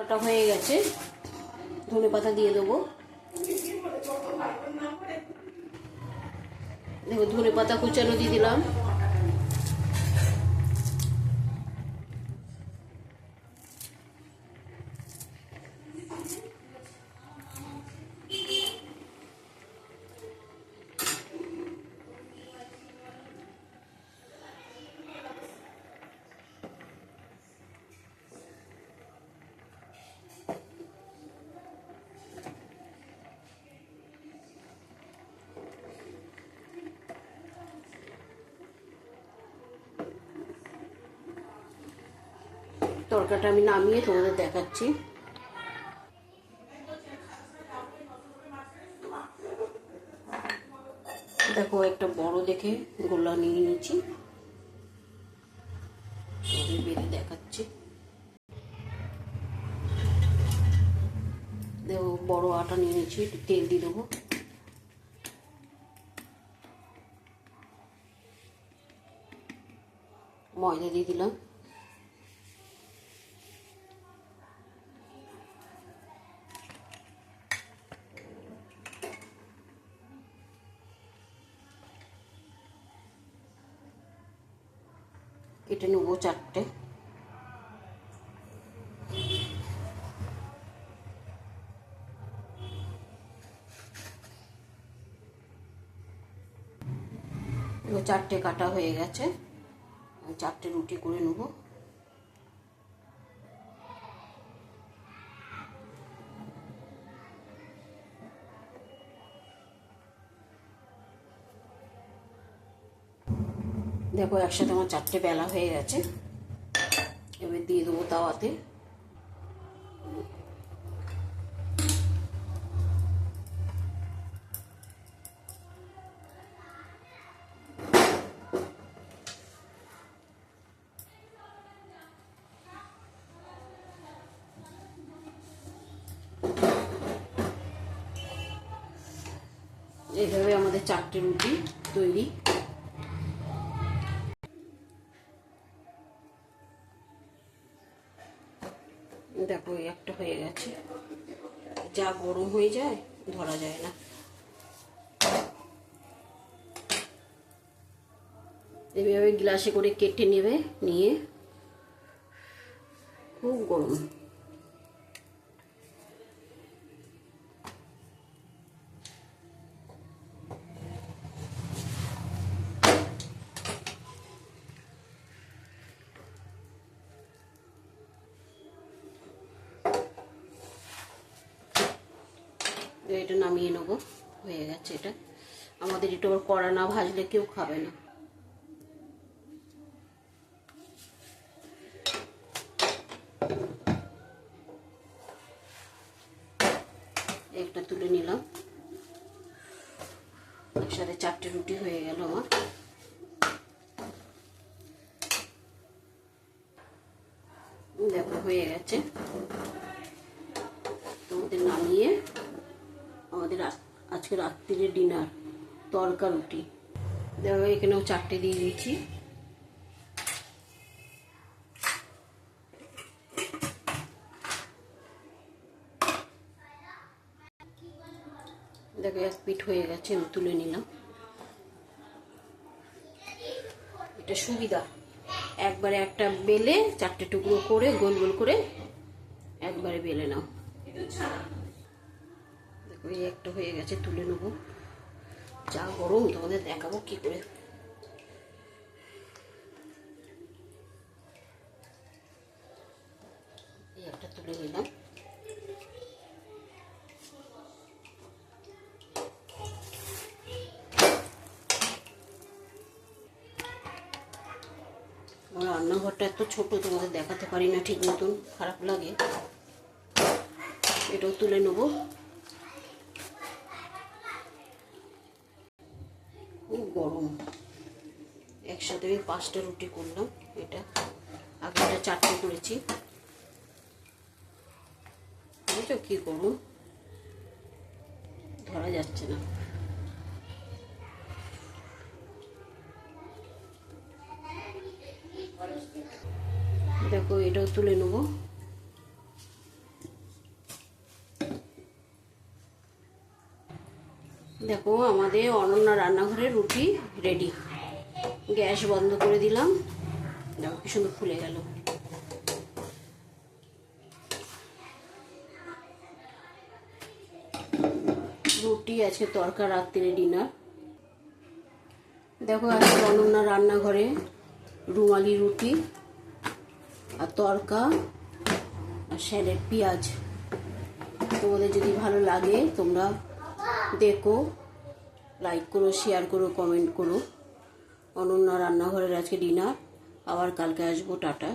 ওটা হয়ে গেছে। ধনে পাতা দিয়ে দেবো। দেখো ধনে পাতা কুচানো দিয়ে দিলাম। তরকাটা আমি নামিয়ে তোমাদের দেখাচ্ছি। দেখো, একটা বড় দেখে গোলা নিয়ে তোমাদের বেড়ে দেখাচ্ছি। দেখো, বড় আটা নিয়ে নিয়েছি, একটু তেল দিয়ে দেবো। ময়দা দিয়ে দিলাম। কেটে নেব চারটে। চারটে কাটা হয়ে গেছে। চারটে রুটি করে নেব। দেখো, একসাথে আমার চারটে বেলা হয়ে গেছে। এবার দিয়ে দেবো তাওয়াতে। এইভাবে আমাদের চারটে রুটি তৈরি। একটা হয়ে গেছে। যা গরম হয়ে যায়, ধরা যায় না। এভাবে গ্লাসে করে কেটে নেবে, নিয়ে। খুব গরম। এটা নামিয়ে নেব। হয়ে গেছে এটা। আমাদের এটা আবার কড়া না ভাজলে কেউ খাবে না। একটা তুলে নিলাম। একসাথে চারটে রুটি হয়ে গেল আমার। দেখো, হয়ে গেছে। তোমাদের নামিয়ে আমাদের আজকে রাত্রিরে ডিনার তরকা রুটি। দেখো, এখানেও চারটে দিয়ে দিয়েছি। দেখো, এক পিঠ হয়ে গেছে, আমি তুলে নিলাম। এটা সুবিধা। একবারে একটা বেলে চারটে টুকরো করে, গোল গোল করে একবারে বেলে নাও। এই একটা হয়ে গেছে, তুলে নেব। যা গরম, তোমাদের দেখাবো কি করে। তুলে নিলাম। আমার রান্নাঘরটা এত ছোট, তোমাদের দেখাতে পারি না ঠিক মতন, খারাপ লাগে। এটাও তুলে নেব। খুব গরম। একসাথে আমি পাঁচটা রুটি করলাম, এটা। আগে এটা চারটে করেছি। বুঝছ কি গরম। ধরা যাচ্ছে না। দেখো এটাও তুলে নেব। দেখো আমাদের অনন্যা রান্নাঘরে রুটি রেডি গ্যাস বন্ধ করে দিলাম। দেখো কি সুন্দর ফুলে গেল। রুটি আছে, তরকা রাত্রে ডিনার দেখো আজকে অনন্যা রান্নাঘরে রুমালি রুটি আর তরকা আর স্যালেড, পেঁয়াজ। তোমাদের যদি ভালো লাগে তোমরা দেখো লাইক করো শেয়ার করো কমেন্ট করো। অনন্যা রান্নাঘরের আজকে ডিনার আবার কালকে আসব টাটা।